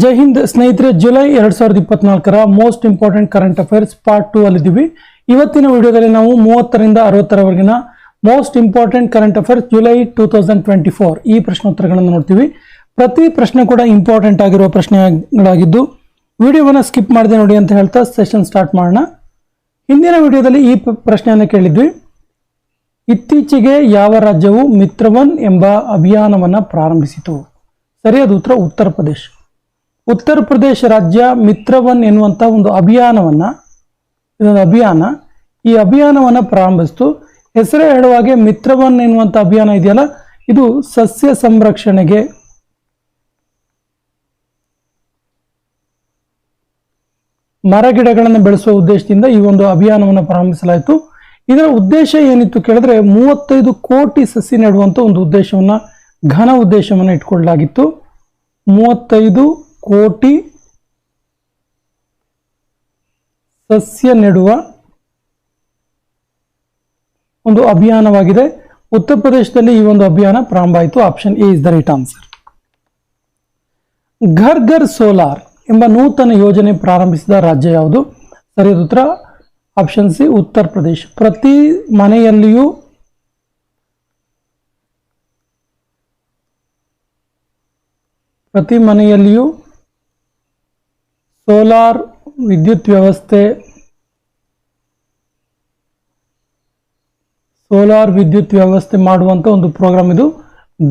ಜೈ ಹಿಂದ್, ಸ್ನೇಹಿತರೆ, ಜುಲೈ ಎರಡ್ ಸಾವಿರದ ಇಪ್ಪತ್ನಾಲ್ಕರ most important current affairs part two ಅಲ್ಲಿದ್ದೀವಿ. ಇವತ್ತಿನ ವಿಡಿಯೋದಲ್ಲಿ ನಾವು ಮೂವತ್ತರಿಂದ ಅರವತ್ತರವರೆಗಿನ most important current affairs July two thousand twenty four ಈ ಪ್ರಶ್ನೋತ್ತರಗಳನ್ನು ನೋಡ್ತೀವಿ. ಪ್ರತಿ ಪ್ರಶ್ನೆ ಕೂಡ ಇಂಪಾರ್ಟೆಂಟ್ ಆಗಿರುವ ಪ್ರಶ್ನೆಗಳಾಗಿದ್ದು, ವಿಡಿಯೋವನ್ನು ಸ್ಕಿಪ್ ಮಾಡದೆ ನೋಡಿ ಅಂತ ಹೇಳ್ತಾ ಸೆಷನ್ ಸ್ಟಾರ್ಟ್ ಮಾಡೋಣ. ಹಿಂದಿನ ವಿಡಿಯೋದಲ್ಲಿ ಈ ಪ್ರಶ್ನೆಯನ್ನು ಕೇಳಿದ್ವಿ. ಇತ್ತೀಚೆಗೆ ಯಾವ ರಾಜ್ಯವು ಮಿತ್ರವನ್ ಎಂಬ ಅಭಿಯಾನವನ್ನು ಪ್ರಾರಂಭಿಸಿತು? ಸರಿಯಾದ ಉತ್ತರ ಉತ್ತರ ಪ್ರದೇಶ. ಉತ್ತರ ಪ್ರದೇಶ ರಾಜ್ಯ ಮಿತ್ರವನ್ ಎನ್ನುವಂಥ ಒಂದು ಅಭಿಯಾನವನ್ನ, ಇದೊಂದು ಅಭಿಯಾನ. ಈ ಅಭಿಯಾನವನ್ನ ಪ್ರಾರಂಭಿಸ್ತು. ಹೆಸರೇ ಹೇಳುವಾಗೆ ಮಿತ್ರವನ್ ಎನ್ನುವಂಥ ಅಭಿಯಾನ ಇದೆಯಲ್ಲ, ಇದು ಸಸ್ಯ ಸಂರಕ್ಷಣೆಗೆ. ಮರಗಿಡಗಳನ್ನು ಬೆಳೆಸುವ ಉದ್ದೇಶದಿಂದ ಈ ಒಂದು ಅಭಿಯಾನವನ್ನು ಪ್ರಾರಂಭಿಸಲಾಯಿತು. ಇದರ ಉದ್ದೇಶ ಏನಿತ್ತು ಕೇಳಿದ್ರೆ ಮೂವತ್ತೈದು ಕೋಟಿ ಸಸಿ ನೆಡುವಂಥ ಒಂದು ಉದ್ದೇಶವನ್ನ, ಘನ ಉದ್ದೇಶವನ್ನು ಇಟ್ಕೊಳ್ಳಲಾಗಿತ್ತು. ಮೂವತ್ತೈದು ಕೋಟಿ ಸಸ್ಯ ನೆಡುವ ಒಂದು ಅಭಿಯಾನವಾಗಿದೆ. ಉತ್ತರ ಪ್ರದೇಶದಲ್ಲಿ ಈ ಒಂದು ಅಭಿಯಾನ ಪ್ರಾರಂಭ ಆಯಿತು. Option A is the right answer. Ghar Ghar solar ಎಂಬ ನೂತನ ಯೋಜನೆ ಪ್ರಾರಂಭಿಸಿದ ರಾಜ್ಯ ಯಾವುದು? ಸರಿಯಾದ ಉತ್ತರ. Option C, Uttar Pradesh. ಪ್ರತಿ ಮನೆಯಲ್ಲಿಯೂ ಪ್ರತಿ ಮನೆಯಲ್ಲಿಯೂ ಸೋಲಾರ್ ವಿದ್ಯುತ್ ವ್ಯವಸ್ಥೆ, ಸೋಲಾರ್ ವಿದ್ಯುತ್ ವ್ಯವಸ್ಥೆ ಮಾಡುವಂಥ ಒಂದು ಪ್ರೋಗ್ರಾಮ್ ಇದು,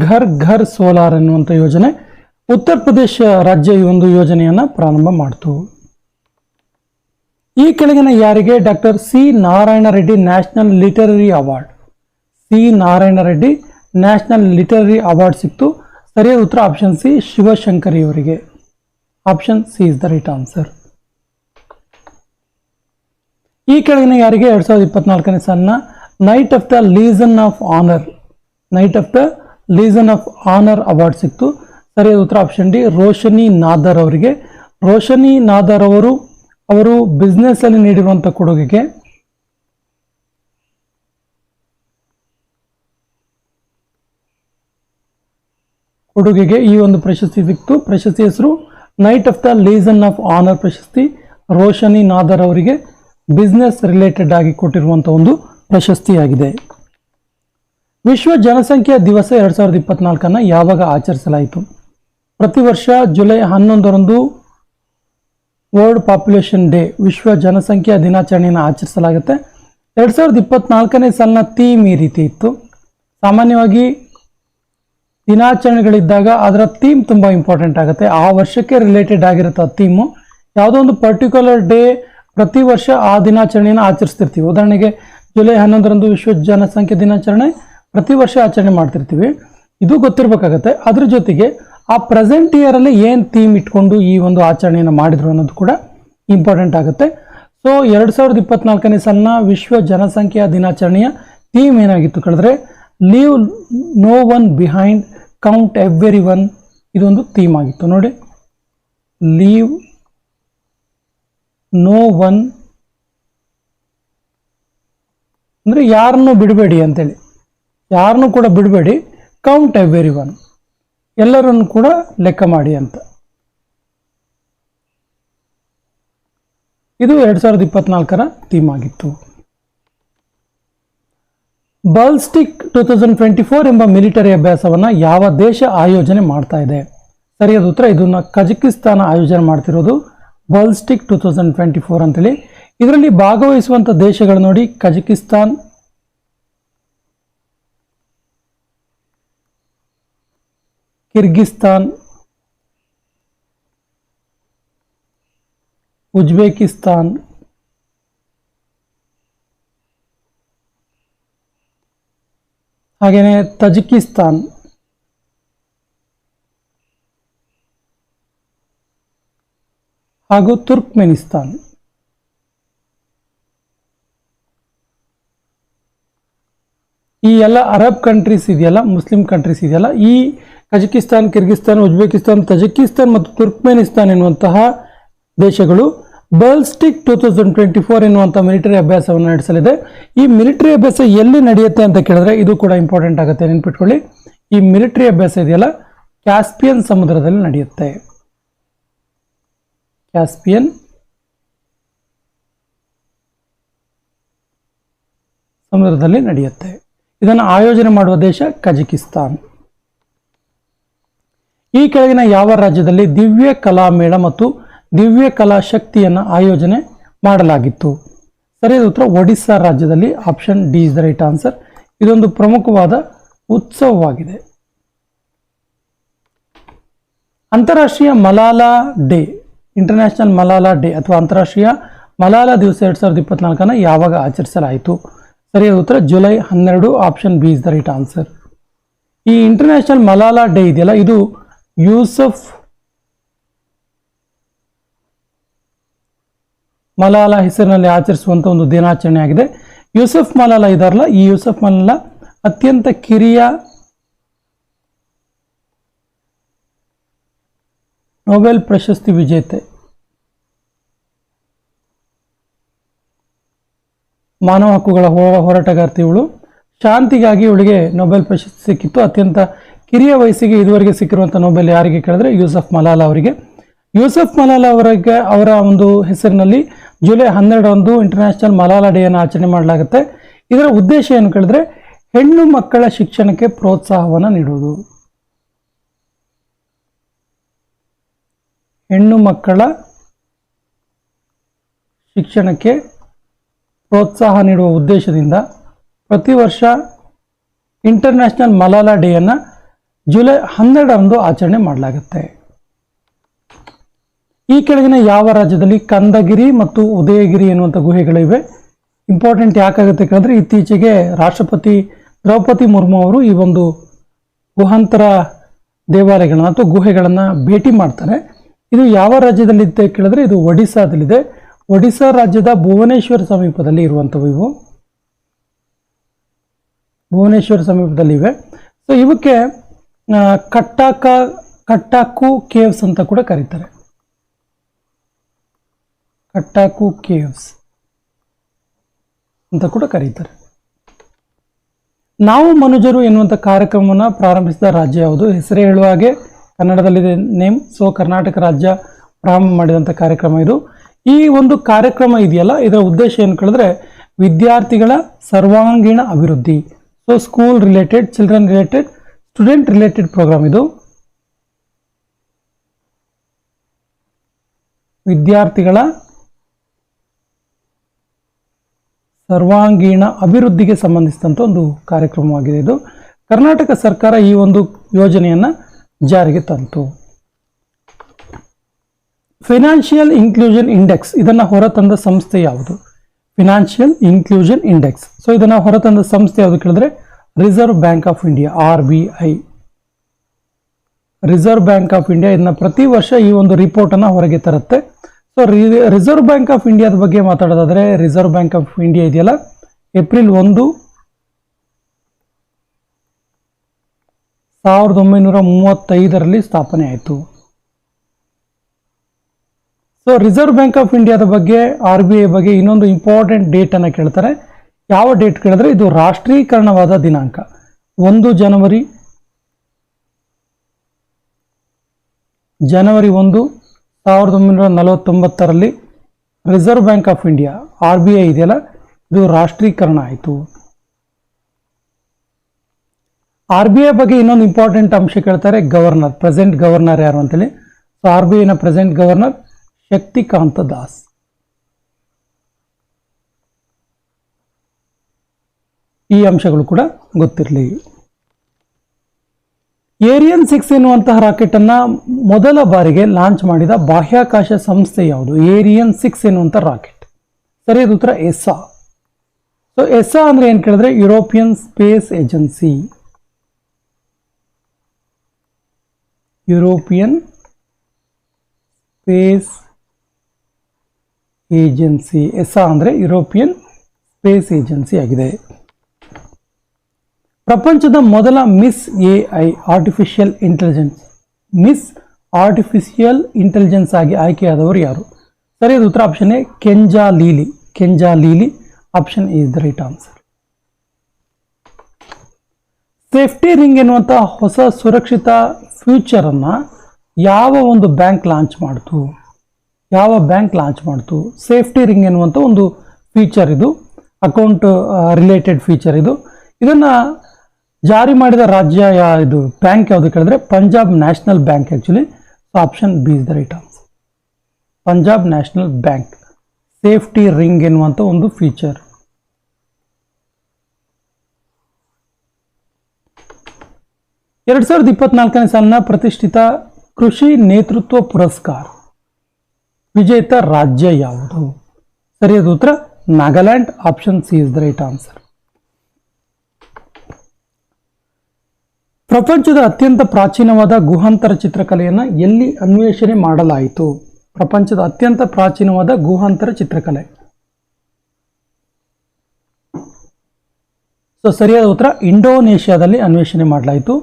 ಘರ್ ಘರ್ ಸೋಲಾರ್ ಎನ್ನುವಂಥ ಯೋಜನೆ. ಉತ್ತರ ಪ್ರದೇಶ ರಾಜ್ಯ ಈ ಒಂದು ಯೋಜನೆಯನ್ನು ಪ್ರಾರಂಭ ಮಾಡ್ತು. ಈ ಕೆಳಗಿನ ಯಾರಿಗೆ? Doctor C Narayana Reddy national literary award. C Narayana Reddy national literary award ಸಿಕ್ತು. ಸರಿಯಾದ ಉತ್ತರ ಆಪ್ಷನ್ ಸಿ ಶಿವಶಂಕರಿ ಅವರಿಗೆ. Option C is the right answer ಈ ಕೆಳಗಿನ ಯಾರಿಗೆ ಎರಡ್ ಸಾವಿರದ ಇಪ್ಪತ್ನಾಲ್ಕನೇ ಸಾಲಿನ knight of the legion of honour knight of the legion of honour award ಸಿಕ್ತು. ಸರಿಯಾದ ಉತ್ತರ ಆಪ್ಷನ್ ಡಿ ರೋಶನಿ ನಾದರ್ ಅವರಿಗೆ. ರೋಶನಿ ನಾದರ್ ಅವರು ಅವರು ಬಿಸ್ನೆಸ್ ಅಲ್ಲಿ ನೀಡಿರುವಂಥ ಕೊಡುಗೆಗೆ ಕೊಡುಗೆಗೆ ಈ ಒಂದು ಪ್ರಶಸ್ತಿ ಸಿಕ್ತು. ಪ್ರಶಸ್ತಿ ಹೆಸರು knight of the legion of honour ಪ್ರಶಸ್ತಿ ರೋಷನಿ ನಾದರ್ ಅವರಿಗೆ ಬಿಸ್ನೆಸ್ ರಿಲೇಟೆಡ್ ಆಗಿ ಕೊಟ್ಟಿರುವಂಥ ಒಂದು ಪ್ರಶಸ್ತಿಯಾಗಿದೆ. ವಿಶ್ವ ಜನಸಂಖ್ಯಾ ದಿವಸ ಎರಡ್ ಸಾವಿರದ ಇಪ್ಪತ್ನಾಲ್ಕನ್ನು ಯಾವಾಗ ಆಚರಿಸಲಾಯಿತು? ಪ್ರತಿ ವರ್ಷ ಜುಲೈ ಹನ್ನೊಂದರಂದು ವರ್ಲ್ಡ್ ಪಾಪ್ಯುಲೇಷನ್ ಡೇ ವಿಶ್ವ ಜನಸಂಖ್ಯಾ ದಿನಾಚರಣೆಯನ್ನು ಆಚರಿಸಲಾಗುತ್ತೆ. ಎರಡ್ ಸಾವಿರದ ಇಪ್ಪತ್ನಾಲ್ಕನೇ ಸಾಲಿನ ಥೀಮ್ ಈ ರೀತಿ ಇತ್ತು. ಸಾಮಾನ್ಯವಾಗಿ ದಿನಾಚರಣೆಗಳಿದ್ದಾಗ ಅದರ ಥೀಮ್ ತುಂಬ ಇಂಪಾರ್ಟೆಂಟ್ ಆಗುತ್ತೆ. ಆ ವರ್ಷಕ್ಕೆ ರಿಲೇಟೆಡ್ ಆಗಿರುತ್ತೆ ಆ ಥೀಮು ಯಾವುದೋ ಒಂದು ಪರ್ಟಿಕ್ಯುಲರ್ ಡೇ ಪ್ರತಿ ವರ್ಷ ಆ ದಿನಾಚರಣೆಯನ್ನು ಆಚರಿಸ್ತಿರ್ತೀವಿ. ಉದಾಹರಣೆಗೆ ಜುಲೈ ಹನ್ನೊಂದರಂದು ವಿಶ್ವ ಜನಸಂಖ್ಯೆ ದಿನಾಚರಣೆ ಪ್ರತಿ ವರ್ಷ ಆಚರಣೆ ಮಾಡ್ತಿರ್ತೀವಿ. ಇದು ಗೊತ್ತಿರಬೇಕಾಗತ್ತೆ. ಅದ್ರ ಜೊತೆಗೆ ಆ ಪ್ರೆಸೆಂಟ್ ಇಯರಲ್ಲಿ ಏನು ಥೀಮ್ ಇಟ್ಕೊಂಡು ಈ ಒಂದು ಆಚರಣೆಯನ್ನು ಮಾಡಿದ್ರು ಅನ್ನೋದು ಕೂಡ ಇಂಪಾರ್ಟೆಂಟ್ ಆಗುತ್ತೆ. ಸೊ ಎರಡು ಸಾವಿರದ ಇಪ್ಪತ್ನಾಲ್ಕನೇ ಸಣ್ಣ ವಿಶ್ವ ಜನಸಂಖ್ಯಾ ದಿನಾಚರಣೆಯ ಥೀಮ್ ಏನಾಗಿತ್ತು ಕೇಳಿದ್ರೆ leave no one behind count every one ಇದೊಂದು ಥೀಮ್ ಆಗಿತ್ತು, ನೋಡಿ. ಲೀವ್ ನೋ ಒನ್ ಅಂದರೆ ಯಾರನ್ನೂ ಬಿಡಬೇಡಿ ಅಂತೇಳಿ. ಯಾರನ್ನೂ ಕೂಡ ಬಿಡಬೇಡಿ ಕೌಂಟ್ ಎವ್ರಿ ಒನ್ ಎಲ್ಲರನ್ನು ಕೂಡ ಲೆಕ್ಕ ಮಾಡಿ ಅಂತ. ಇದು ಎರಡು ಸಾವಿರದ ಇಪ್ಪತ್ನಾಲ್ಕರ ಥೀಮ್ ಆಗಿತ್ತು. ಬಲ್ಸ್ಟಿಕ್ ಟೂ ತೌಸಂಡ್ ಟ್ವೆಂಟಿ ಫೋರ್ ಎಂಬ ಮಿಲಿಟರಿ ಅಭ್ಯಾಸವನ್ನು ಯಾವ ದೇಶ ಆಯೋಜನೆ ಮಾಡ್ತಾ ಇದೆ? ಸರಿಯಾದ ಉತ್ತರ, ಇದನ್ನು ಕಜಕಿಸ್ತಾನ ಆಯೋಜನೆ ಮಾಡ್ತಿರೋದು ಬಲ್ಸ್ಟಿಕ್ ಟೂ ತೌಸಂಡ್ ಟ್ವೆಂಟಿ ಫೋರ್ ಅಂತೇಳಿ. ಇದರಲ್ಲಿ ಭಾಗವಹಿಸುವಂಥ ದೇಶಗಳು ನೋಡಿ, ಕಜಕಿಸ್ತಾನ್, ಕಿರ್ಗಿಸ್ತಾನ್, ಉಜ್ಬೇಕಿಸ್ತಾನ್ ಹಾಗೆಯೇ ತಜಿಕಿಸ್ತಾನ್. ಹಾಗೂ ತುರ್ಕ್ಮೆನಿಸ್ತಾನ್. ಈ ಎಲ್ಲ ಅರಬ್ ಕಂಟ್ರೀಸ್ ಇದೆಯಲ್ಲ, ಮುಸ್ಲಿಂ ಕಂಟ್ರೀಸ್ ಇದೆಯಲ್ಲ, ಈ ಕಜಕಿಸ್ತಾನ್, ಕಿರ್ಗಿಸ್ತಾನ್, ಉಜ್ಬೇಕಿಸ್ತಾನ್, ತಜಕಿಸ್ತಾನ್ ಮತ್ತು ತುರ್ಕ್ಮೆನಿಸ್ತಾನ್ ಎನ್ನುವಂತಹ ದೇಶಗಳು ಬಲ್ಸ್ಟಿಕ್ ಟೂ ತೌಸಂಡ್ ಟ್ವೆಂಟಿ ಫೋರ್ ಎನ್ನುವಂಥ ಮಿಲಿಟರಿ ಅಭ್ಯಾಸವನ್ನು ನಡೆಸಲಿದೆ. ಈ ಮಿಲಿಟರಿ ಅಭ್ಯಾಸ ಎಲ್ಲಿ ನಡೆಯುತ್ತೆ ಅಂತ ಕೇಳಿದ್ರೆ ಇದು ಕೂಡ ಇಂಪಾರ್ಟೆಂಟ್ ಆಗುತ್ತೆ. ನೆನ್ಪಿಟ್ಕೊಳ್ಳಿ. ಈ ಮಿಲಿಟರಿ ಅಭ್ಯಾಸ ಇದೆಯಲ್ಲ? ಕ್ಯಾಸ್ಪಿಯನ್ ಸಮುದ್ರದಲ್ಲಿ ನಡೆಯುತ್ತೆ. ಕ್ಯಾಸ್ಪಿಯನ್ ಸಮುದ್ರದಲ್ಲಿ ನಡೆಯುತ್ತೆ. ಇದನ್ನು ಆಯೋಜನೆ ಮಾಡುವ ದೇಶ ಕಜಕಿಸ್ತಾನ್. ಈ ಕೆಳಗಿನ ಯಾವ ರಾಜ್ಯದಲ್ಲಿ ದಿವ್ಯ ಕಲಾ ಮೇಳ ಮತ್ತು ದಿವ್ಯ ಕಲಾ ಶಕ್ತಿಯನ್ನು ಆಯೋಜನೆ ಮಾಡಲಾಗಿತ್ತು. ಸರಿಯಾದ ಉತ್ತರ, ಒಡಿಸ್ಸಾ ರಾಜ್ಯದಲ್ಲಿ option D is the right answer ಇದೊಂದು ಪ್ರಮುಖವಾದ ಉತ್ಸವವಾಗಿದೆ. ಅಂತಾರಾಷ್ಟ್ರೀಯ Malala day international Malala day ಅಥವಾ ಅಂತಾರಾಷ್ಟ್ರೀಯ ಮಲಾಲಾ ದಿವಸ ಎರಡು ಸಾವಿರದ ಇಪ್ಪತ್ನಾಲ್ಕನ್ನು ಯಾವಾಗ ಆಚರಿಸಲಾಯಿತು? ಸರಿಯಾದ ಉತ್ತರ, ಜುಲೈ ಹನ್ನೆರಡು option B is the right answer ಈ ಇಂಟರ್ನ್ಯಾಷನಲ್ ಮಲಾಲಾ ಡೇ ಇದೆಯಲ್ಲ, ಇದು ಯೂಸಫ್ ಮಲಾಲಾ ಹೆಸರಿನಲ್ಲಿ ಆಚರಿಸುವಂಥ ಒಂದು ದಿನಾಚರಣೆ ಆಗಿದೆ. ಯೂಸಫ್ ಮಲಾಲಾ ಇದಾರಲ್ಲ, ಈ ಯೂಸಫ್ ಮಲಾಲಾ ಅತ್ಯಂತ ಕಿರಿಯ ನೊಬೆಲ್ ಪ್ರಶಸ್ತಿ ವಿಜೇತೆ. ಮಾನವ ಹಕ್ಕುಗಳ ಹೋರ ಹೋರಾಟಗಾರ್ತಿ ಇವಳು. ಶಾಂತಿಗಾಗಿ ಇವಳಿಗೆ ನೊಬೆಲ್ ಪ್ರಶಸ್ತಿ ಸಿಕ್ಕಿತ್ತು. ಅತ್ಯಂತ ಕಿರಿಯ ವಯಸ್ಸಿಗೆ ಇದುವರೆಗೆ ಸಿಕ್ಕಿರುವಂಥ ನೊಬೆಲ್ ಯಾರಿಗೆ ಕೇಳಿದ್ರೆ ಯೂಸಫ್ ಮಲಾಲಾ ಅವರಿಗೆ. ಯೂಸಫ್ ಮಲಾಲಾ ಅವರಿಗೆ ಅವರ ಒಂದು ಹೆಸರಿನಲ್ಲಿ ಜುಲೈ ಹನ್ನೆರಡರಂದು ಇಂಟರ್ನ್ಯಾಷನಲ್ ಮಲಾಲಾ ಡೇಯನ್ನು ಆಚರಣೆ ಮಾಡಲಾಗುತ್ತೆ. ಇದರ ಉದ್ದೇಶ ಏನು ಕೇಳಿದ್ರೆ, ಹೆಣ್ಣು ಮಕ್ಕಳ ಶಿಕ್ಷಣಕ್ಕೆ ಪ್ರೋತ್ಸಾಹವನ್ನು ನೀಡುವುದು. ಹೆಣ್ಣು ಮಕ್ಕಳ ಶಿಕ್ಷಣಕ್ಕೆ ಪ್ರೋತ್ಸಾಹ ನೀಡುವ ಉದ್ದೇಶದಿಂದ ಪ್ರತಿ ವರ್ಷ ಇಂಟರ್ನ್ಯಾಷನಲ್ ಮಲಾಲಾ ಡೇಯನ್ನು ಜುಲೈ ಹನ್ನೆರಡರಂದು ಆಚರಣೆ ಮಾಡಲಾಗುತ್ತೆ. ಈ ಕೆಳಗಿನ ಯಾವ ರಾಜ್ಯದಲ್ಲಿ ಕಂದಗಿರಿ ಮತ್ತು ಉದಯಗಿರಿ ಎನ್ನುವಂಥ ಗುಹೆಗಳಿವೆ? ಇಂಪಾರ್ಟೆಂಟ್ ಯಾಕಾಗುತ್ತೆ ಕೇಳಿದ್ರೆ ಇತ್ತೀಚೆಗೆ ರಾಷ್ಟ್ರಪತಿ ದ್ರೌಪದಿ ಮುರ್ಮು ಅವರು ಈ ಒಂದು ಗುಹಾಂತರ ದೇವಾಲಯಗಳನ್ನ ಅಥವಾ ಗುಹೆಗಳನ್ನು ಭೇಟಿ ಮಾಡ್ತಾರೆ. ಇದು ಯಾವ ರಾಜ್ಯದಲ್ಲಿದೆ ಕೇಳಿದ್ರೆ ಇದು ಒಡಿಸ್ಸಾದಲ್ಲಿದೆ. ಒಡಿಸ್ಸಾ ರಾಜ್ಯದ ಭುವನೇಶ್ವರ ಸಮೀಪದಲ್ಲಿ ಇರುವಂಥವು ಇವು. ಭುವನೇಶ್ವರ ಸಮೀಪದಲ್ಲಿವೆ ಸೊ ಇವಕ್ಕೆ ಕಟ್ಟಾಕ, ಕಟ್ಟಾಕು ಕೇವ್ಸ್ ಅಂತ ಕೂಡ ಕರೀತಾರೆ. ಕಟ್ಟಾಕು ಕೇವ್ಸ್ ಅಂತ ಕೂಡ ಕರೀತಾರೆ. ನಾವು ಮನುಜರು ಎನ್ನುವಂಥ ಕಾರ್ಯಕ್ರಮವನ್ನು ಪ್ರಾರಂಭಿಸಿದ ರಾಜ್ಯ ಯಾವುದು? ಹೆಸರೇ ಹೇಳುವ ಹಾಗೆ ಕನ್ನಡದಲ್ಲಿದೆ ನೇಮ್. ಸೊ ಕರ್ನಾಟಕ ರಾಜ್ಯ ಪ್ರಾರಂಭ ಮಾಡಿದಂಥ ಕಾರ್ಯಕ್ರಮ ಇದು. ಈ ಒಂದು ಕಾರ್ಯಕ್ರಮ ಇದೆಯಲ್ಲ? ಇದರ ಉದ್ದೇಶ ಏನು ಕೇಳಿದ್ರೆ ವಿದ್ಯಾರ್ಥಿಗಳ ಸರ್ವಾಂಗೀಣ ಅಭಿವೃದ್ಧಿ. So school related children related student related program ಇದು. ವಿದ್ಯಾರ್ಥಿಗಳ ಸರ್ವಾಂಗೀಣ ಅಭಿವೃದ್ಧಿಗೆ ಸಂಬಂಧಿಸಿದಂಥ ಒಂದು ಕಾರ್ಯಕ್ರಮವಾಗಿದೆ ಇದು. ಕರ್ನಾಟಕ ಸರ್ಕಾರ ಈ ಒಂದು ಯೋಜನೆಯನ್ನು ಜಾರಿಗೆ ತಂತು. ಫಿನಾನ್ಷಿಯಲ್ ಇನ್ಕ್ಲೂಷನ್ ಇಂಡೆಕ್ಸ್ ಇದನ್ನು ಹೊರತಂದ ಸಂಸ್ಥೆ ಯಾವುದು? ಫಿನಾನ್ಷಿಯಲ್ ಇನ್ಕ್ಲೂಷನ್ ಇಂಡೆಕ್ಸ್ ಸೊ ಇದನ್ನು ಹೊರತಂದ ಸಂಸ್ಥೆ ಯಾವುದು ಕೇಳಿದ್ರೆ Reserve Bank of India R B I Reserve Bank of India ಇದನ್ನ ಪ್ರತಿ ವರ್ಷ ಈ ಒಂದು ರಿಪೋರ್ಟನ್ನು ಹೊರಗೆ ತರುತ್ತೆ. ಸೊ ರಿಸರ್ವ್ ಬ್ಯಾಂಕ್ ಆಫ್ ಇಂಡಿಯಾದ ಬಗ್ಗೆ ಮಾತಾಡೋದಾದರೆ ರಿಸರ್ವ್ ಬ್ಯಾಂಕ್ ಆಫ್ ಇಂಡಿಯಾ ಇದೆಯಲ್ಲ? ಏಪ್ರಿಲ್ ಒಂದು, ಸಾವಿರದ ಒಂಬೈನೂರ ಮೂವತ್ತೈದರಲ್ಲಿ ಸ್ಥಾಪನೆ ಆಯಿತು. ಸೊ ರಿಸರ್ವ್ ಬ್ಯಾಂಕ್ ಆಫ್ ಇಂಡಿಯಾದ ಬಗ್ಗೆ ಆರ್ ಬಿ ಐ ಬಗ್ಗೆ ಇನ್ನೊಂದು ಇಂಪಾರ್ಟೆಂಟ್ ಡೇಟನ್ನು ಕೇಳ್ತಾರೆ. ಯಾವ ಡೇಟ್ ಕೇಳಿದ್ರೆ, ಇದು ರಾಷ್ಟ್ರೀಕರಣವಾದ ದಿನಾಂಕ. ಒಂದು ಜನವರಿ ಜನವರಿ ಒಂದು ಸಾವಿರದ ಒಂಬೈನೂರ ನಲವತ್ತೊಂಬತ್ತರಲ್ಲಿ Reserve Bank of India, R B I ಇದೆಯಲ್ಲ? ಇದು ರಾಷ್ಟ್ರೀಕರಣ ಆಯಿತು. ಆರ್ ಬಿ ಐ ಬಗ್ಗೆ ಇನ್ನೊಂದು ಇಂಪಾರ್ಟೆಂಟ್ ಅಂಶ ಕೇಳ್ತಾರೆ, ಗವರ್ನರ್ ಪ್ರೆಸೆಂಟ್ ಗವರ್ನರ್ ಯಾರು ಅಂತೇಳಿ. ಸೊ ಆರ್ ಬಿ ಐನ ಪ್ರೆಸೆಂಟ್ ಗವರ್ನರ್ ಶಕ್ತಿಕಾಂತ ದಾಸ್. ಈ ಅಂಶಗಳು ಕೂಡ ಗೊತ್ತಿರಲಿ. ಏರಿಯನ್ ಸಿಕ್ಸ್ ಎನ್ನುವಂತಹ ರಾಕೆಟ್ ಅನ್ನ ಮೊದಲ ಬಾರಿಗೆ ಲಾಂಚ್ ಮಾಡಿದ ಬಾಹ್ಯಾಕಾಶ ಸಂಸ್ಥೆ ಯಾವುದು? ಏರಿಯನ್ ಸಿಕ್ಸ್ ಎನ್ನುವಂಥ ರಾಕೆಟ್. ಸರಿಯಾದ ಉತ್ತರ ಎಸ್ಸಾ. ಸೊ ಎಸ್ಸಾ ಅಂದ್ರೆ ಏನು ಕೇಳಿದ್ರೆ European Space Agency European Space Agency ESA ಅಂದ್ರೆ ಯುರೋಪಿಯನ್ ಸ್ಪೇಸ್ ಏಜೆನ್ಸಿ ಆಗಿದೆ. ಪ್ರಪಂಚದ ಮೊದಲ Miss A I artificial intelligence Miss artificial intelligence ಆಗಿ ಆಯ್ಕೆಯಾದವರು ಯಾರು? ಸರಿಯಾದ ಉತ್ತರ option A Kenza Layli. Kenza Layli option is the right answer safety ring ಎನ್ನುವಂಥ ಹೊಸ ಸುರಕ್ಷಿತ ಫ್ಯೂಚರ್ ಅನ್ನ ಯಾವ ಒಂದು ಬ್ಯಾಂಕ್ ಲಾಂಚ್ ಮಾಡ್ತು? ಯಾವ ಬ್ಯಾಂಕ್ ಲಾಂಚ್ ಮಾಡ್ತು? ಸೇಫ್ಟಿ ರಿಂಗ್ ಎನ್ನುವಂಥ ಒಂದು ಫೀಚರ್ ಇದು. ಅಕೌಂಟ್ ರಿಲೇಟೆಡ್ ಫೀಚರ್ ಇದು. ಇದನ್ನು ಜಾರಿ ಮಾಡಿದ ರಾಜ್ಯ ಇದು ಬ್ಯಾಂಕ್ ಯಾವುದು ಕೇಳಿದ್ರೆ? Punjab National Bank actually option B is the right answer Punjab National Bank. Safety ring ಎನ್ನುವಂಥ ಒಂದು ಫೀಚರ್ ಎರಡು ಸಾವಿರದ ಇಪ್ಪತ್ನಾಲ್ಕನೇ ಸಾಲಿನ ಪ್ರತಿಷ್ಠಿತ ಕೃಷಿ ನೇತೃತ್ವ ಪುರಸ್ಕಾರ. ವಿಜೇತ ರಾಜ್ಯ ಯಾವುದು? ಸರಿಯಾದ ಉತ್ತರ, Nagaland. Option C is the right answer ಪ್ರಪಂಚದ ಅತ್ಯಂತ ಪ್ರಾಚೀನವಾದ ಗುಹಾಂತರ ಚಿತ್ರಕಲೆಯನ್ನು ಎಲ್ಲಿ ಅನ್ವೇಷಣೆ ಮಾಡಲಾಯಿತು? ಪ್ರಪಂಚದ ಅತ್ಯಂತ ಪ್ರಾಚೀನವಾದ ಗುಹಾಂತರ ಚಿತ್ರಕಲೆ. ಸೊ ಸರಿಯಾದ ಉತ್ತರ, ಇಂಡೋನೇಷ್ಯಾದಲ್ಲಿ ಅನ್ವೇಷಣೆ ಮಾಡಲಾಯಿತು.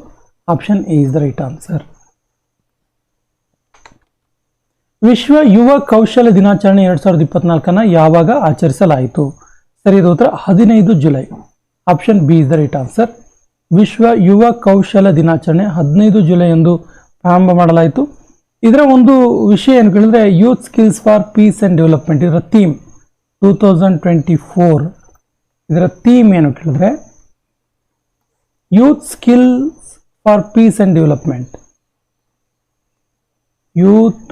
Option A is the right answer ವಿಶ್ವ ಯುವ ಕೌಶಲ್ಯ ದಿನಾಚರಣೆ ಎರಡ್ ಸಾವಿರದ ಇಪ್ಪತ್ನಾಲ್ಕನ್ನು ಯಾವಾಗ ಆಚರಿಸಲಾಯಿತು? ಸರಿಯಾದ ಉತ್ತರ, ಹದಿನೈದು July. Option B is the right answer ವಿಶ್ವ ಯುವ ಕೌಶಲ ದಿನಾಚರಣೆ ಹದಿನೈದು ಜುಲೈ ಎಂದು ಪ್ರಾರಂಭ ಮಾಡಲಾಯಿತು. ಇದರ ಒಂದು ವಿಷಯ ಏನು ಕೇಳಿದ್ರೆ youth skills for peace and development ಇದರ theme two thousand twenty four ಇದರ ಥೀಮ್ ಏನು ಕೇಳಿದ್ರೆ youth skills for peace and development youth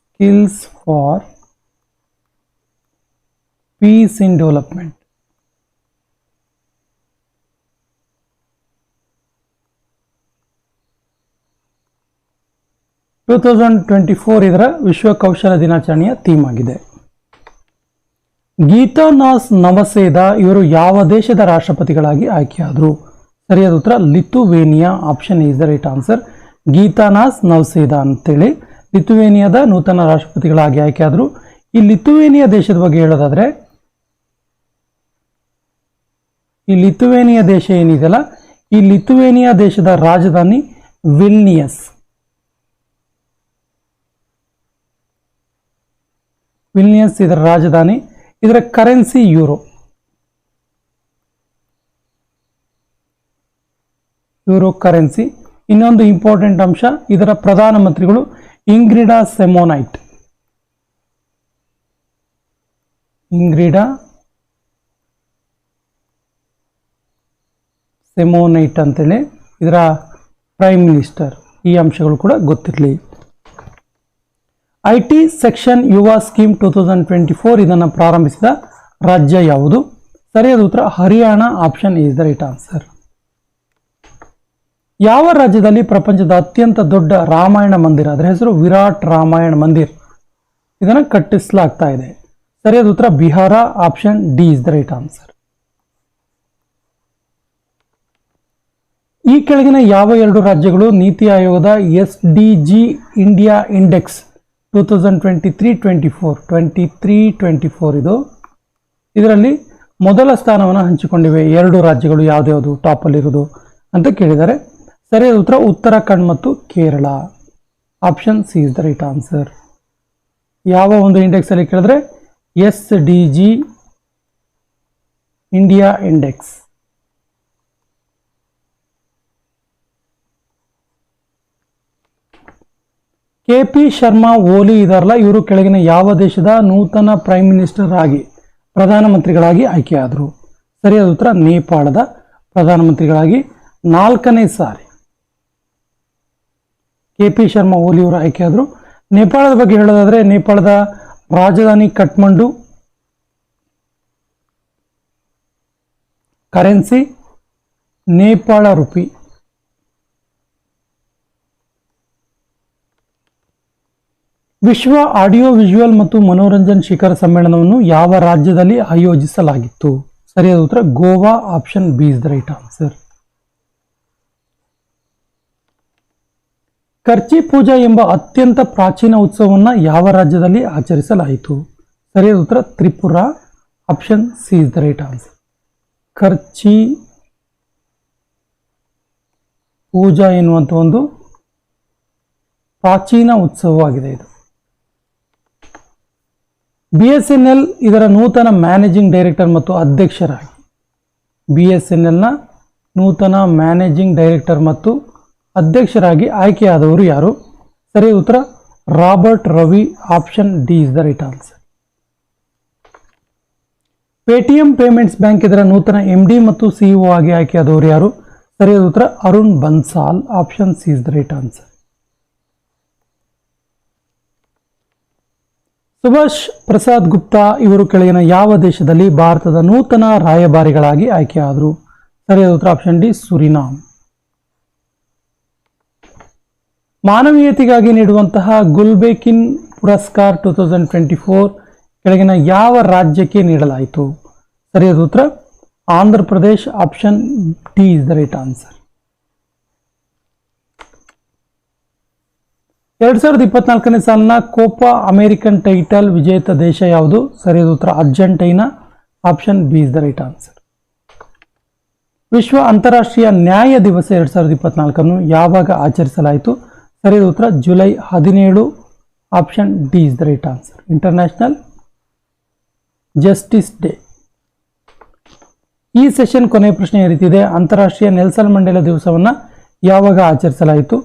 skills for peace in development. Two thousand twenty four ಇದರ ವಿಶ್ವ ಕೌಶಲ ದಿನಾಚರಣೆಯ ಥೀಮ್ ಆಗಿದೆ. ಗೀತಾ ನಾಸ್ ನವಸೇದ ಇವರು ಯಾವ ದೇಶದ ರಾಷ್ಟ್ರಪತಿಗಳಾಗಿ ಆಯ್ಕೆಯಾದರು? ಸರಿಯಾದ ಉತ್ತರ, Lithuania. Option is the right answer Gitanas Nauseda ಅಂತೇಳಿ ಲಿಥುವೇನಿಯಾದ ನೂತನ ರಾಷ್ಟ್ರಪತಿಗಳಾಗಿ ಆಯ್ಕೆಯಾದರು. ಈ ಲಿಥುವೇನಿಯಾ ದೇಶದ ಬಗ್ಗೆ ಹೇಳೋದಾದರೆ, ಈ ಲಿಥುವೇನಿಯಾ ದೇಶ ಏನಿದೆಯಲ್ಲ, ಈ ಲಿಥುವೇನಿಯಾ ದೇಶದ ರಾಜಧಾನಿ ವಿಲ್ನಿಯಸ್. ವಿಲ್ನಿಯಸ್, ಇದರ ರಾಜಧಾನಿ, ಇದರ ಕರೆನ್ಸಿ ಯೂರೋ. Euro currency. ಇನ್ನೊಂದು ಇಂಪಾರ್ಟೆಂಟ್ ಅಂಶ, ಇದರ ಪ್ರಧಾನಮಂತ್ರಿಗಳು ಇಂಗ್ರಿಡಾ ಸೆಮೋನೈಟ್. ಇಂಗ್ರಿಡಾ ಸೆಮೋನೈಟ್ ಅಂತೇಳಿ, ಇದರ ಪ್ರೈಮ್ ಮಿನಿಸ್ಟರ್. ಈ ಅಂಶಗಳು ಕೂಡ ಗೊತ್ತಿರಲಿ. I T section Yuva scheme two thousand twenty four ಇದನ್ನು ಪ್ರಾರಂಭಿಸಿದ ರಾಜ್ಯ ಯಾವುದು? ಸರಿಯಾದ ಉತ್ತರ, Haryana. Option is the right answer. ಯಾವ ರಾಜ್ಯದಲ್ಲಿ ಪ್ರಪಂಚದ ಅತ್ಯಂತ ದೊಡ್ಡ ರಾಮಾಯಣ ಮಂದಿರ? ಅದರ ಹೆಸರು ವಿರಾಟ್ ರಾಮಾಯಣ ಮಂದಿರ್. ಇದನ್ನು ಕಟ್ಟಿಸಲಾಗ್ತಾ ಇದೆ. ಸರಿಯಾದ ಉತ್ತರ, Bihar. Option D, is the right answer. ಈ ಕೆಳಗಿನ ಯಾವ ಎರಡು ರಾಜ್ಯಗಳು ನೀತಿ ಆಯೋಗದ S D G India index two thousand twenty three twenty four twenty three twenty four ಇದು. ಇದರಲ್ಲಿ ಮೊದಲ ಸ್ಥಾನವನ್ನು ಹಂಚಿಕೊಂಡಿವೆ ಎರಡು ರಾಜ್ಯಗಳು ಯಾವುದ್ಯಾವುದು ಟಾಪಲ್ಲಿರೋದು ಅಂತ ಕೇಳಿದ್ದಾರೆ. ಸರಿಯಾದ ಉತ್ತರ ಉತ್ತರಾಖಂಡ್ ಮತ್ತು Kerala. Option C is the right answer ಯಾವ ಒಂದು ಇಂಡೆಕ್ಸಲ್ಲಿ ಕೇಳಿದ್ರೆ S D G India index K P Sharma, Oli ಇದಾರಲ್ಲ ಇವರು ಕೆಳಗಿನ ಯಾವ ದೇಶದ ನೂತನ ಪ್ರೈಮ್ ಮಿನಿಸ್ಟರ್ ಆಗಿ ಪ್ರಧಾನಮಂತ್ರಿಗಳಾಗಿ ಆಯ್ಕೆಯಾದರು? ಸರಿಯಾದ ಉತ್ತರ, ನೇಪಾಳದ ಪ್ರಧಾನಮಂತ್ರಿಗಳಾಗಿ ನಾಲ್ಕನೇ ಸಾರಿ. ಕೆ ಪಿ ಶರ್ಮಾ, ಓಲಿ ಅವರು ಆಯ್ಕೆಯಾದರು. ನೇಪಾಳದ ಬಗ್ಗೆ ಹೇಳೋದಾದರೆ, ನೇಪಾಳದ ರಾಜಧಾನಿ ಕಠ್ಮಂಡು, ಕರೆನ್ಸಿ, ನೇಪಾಳ ರುಪಿ. ವಿಶ್ವ ಆಡಿಯೋ ವಿಜುವಲ್ ಮತ್ತು ಮನೋರಂಜನ್ ಶಿಖರ ಸಮ್ಮೇಳನವನ್ನು ಯಾವ ರಾಜ್ಯದಲ್ಲಿ ಆಯೋಜಿಸಲಾಗಿತ್ತು? ಸರಿಯಾದ ಉತ್ತರ, Goa, option B is the right answer. Kharchi Puja ಎಂಬ ಅತ್ಯಂತ ಪ್ರಾಚೀನ ಉತ್ಸವವನ್ನು ಯಾವ ರಾಜ್ಯದಲ್ಲಿ ಆಚರಿಸಲಾಯಿತು? ಸರಿಯಾದ ಉತ್ತರ, Tripura, option C is the right answer. Kharchi Puja ಎನ್ನುವಂಥ ಒಂದು ಪ್ರಾಚೀನ ಉತ್ಸವವಾಗಿದೆ ಇದು. ಬಿ ಎಸ್ ಎನ್ ಎಲ್ ಇದರ ನೂತನ ಮ್ಯಾನೇಜಿಂಗ್ ಡೈರೆಕ್ಟರ್ ಮತ್ತು ಅಧ್ಯಕ್ಷರಾಗಿ. ಬಿ ಎಸ್ ಎನ್ ಎಲ್ನ ನೂತನ ಮ್ಯಾನೇಜಿಂಗ್ ಡೈರೆಕ್ಟರ್ ಮತ್ತು ಅಧ್ಯಕ್ಷರಾಗಿ ಆಯ್ಕೆಯಾದವರು ಯಾರು? ಸರಿ, ಉತ್ತರ. Robert Ravi option D is the right answer Paytm payments bank ಇದರ ನೂತನ ಎಂ ಡಿ ಮತ್ತು ಸಿಇಒ ಆಗಿ ಆಯ್ಕೆಯಾದವರು ಯಾರು? ಸರಿಯಾದ ಉತ್ತರ. Arun Bansal option C is the right answer Subhash Prasad Gupta ಇವರು ಕೆಳಗಿನ ಯಾವ ದೇಶದಲ್ಲಿ ಭಾರತದ ನೂತನ ರಾಯಭಾರಿಗಳಾಗಿ ಆಯ್ಕೆಯಾದರು? ಸರಿಯಾದ ಉತ್ತರ ಆಪ್ಷನ್ ಡಿ, ಸುರಿನಾಮ್. ಮಾನವೀಯತೆಗಾಗಿ ನೀಡುವಂತಹ ಗುಲ್ಬೇಕಿನ್ ಪುರಸ್ಕಾರ್ ಟೂ ತೌಸಂಡ್ ಟ್ವೆಂಟಿ ಫೋರ್ ಕೆಳಗಿನ ಯಾವ ರಾಜ್ಯಕ್ಕೆ ನೀಡಲಾಯಿತು? ಸರಿಯಾದ ಉತ್ತರ, Andhra Pradesh option D is the right answer. ಎರಡ್ ಸಾವಿರದ ಇಪ್ಪತ್ನಾಲ್ಕನೇ ಸಾಲಿನ ಕೋಪಾ ಅಮೆರಿಕನ್ ಟೈಟಲ್ ವಿಜೇತ ದೇಶ ಯಾವುದು? ಸರಿಯಾದ ಉತ್ತರ Argentina, option B is the right answer. ವಿಶ್ವ ಅಂತಾರಾಷ್ಟ್ರೀಯ ನ್ಯಾಯ ದಿವಸ ಎರಡ್ ಸಾವಿರದ ಇಪ್ಪತ್ನಾಲ್ಕನ್ನು ಯಾವಾಗ ಆಚರಿಸಲಾಯಿತು? ಸರಿಯಾದ ಉತ್ತರ ಜುಲೈ ಹದಿನೇಳು, option D is the right answer. International justice day. ಈ ಸೆಷನ್ ಕೊನೆಯ ಪ್ರಶ್ನೆ ಈ ಅಂತಾರಾಷ್ಟ್ರೀಯ ನೆಲ್ಸನ್ ಮಂಡೇಲ ದಿವಸವನ್ನು ಯಾವಾಗ ಆಚರಿಸಲಾಯಿತು?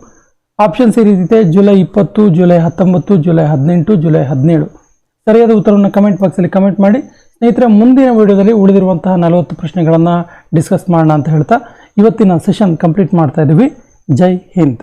ಆಪ್ಷನ್ಸ್ ಈ ರೀತಿ ಇದೆ ಜುಲೈ ಇಪ್ಪತ್ತು, ಜುಲೈ ಹತ್ತೊಂಬತ್ತು, ಜುಲೈ ಹದಿನೆಂಟು, ಜುಲೈ ಹದಿನೇಳು. ಸರಿಯಾದ ಉತ್ತರವನ್ನು ಕಮೆಂಟ್ ಬಾಕ್ಸಲ್ಲಿ ಕಮೆಂಟ್ ಮಾಡಿ. ಸ್ನೇಹಿತರೆ, ಮುಂದಿನ ವಿಡಿಯೋದಲ್ಲಿ ಉಳಿದಿರುವಂತಹ ನಲವತ್ತು ಪ್ರಶ್ನೆಗಳನ್ನು ಡಿಸ್ಕಸ್ ಮಾಡೋಣ ಅಂತ ಹೇಳ್ತಾ ಇವತ್ತಿನ ಸೆಷನ್ ಕಂಪ್ಲೀಟ್ ಮಾಡ್ತಾ ಇದ್ದೀವಿ. ಜೈ ಹಿಂದ್.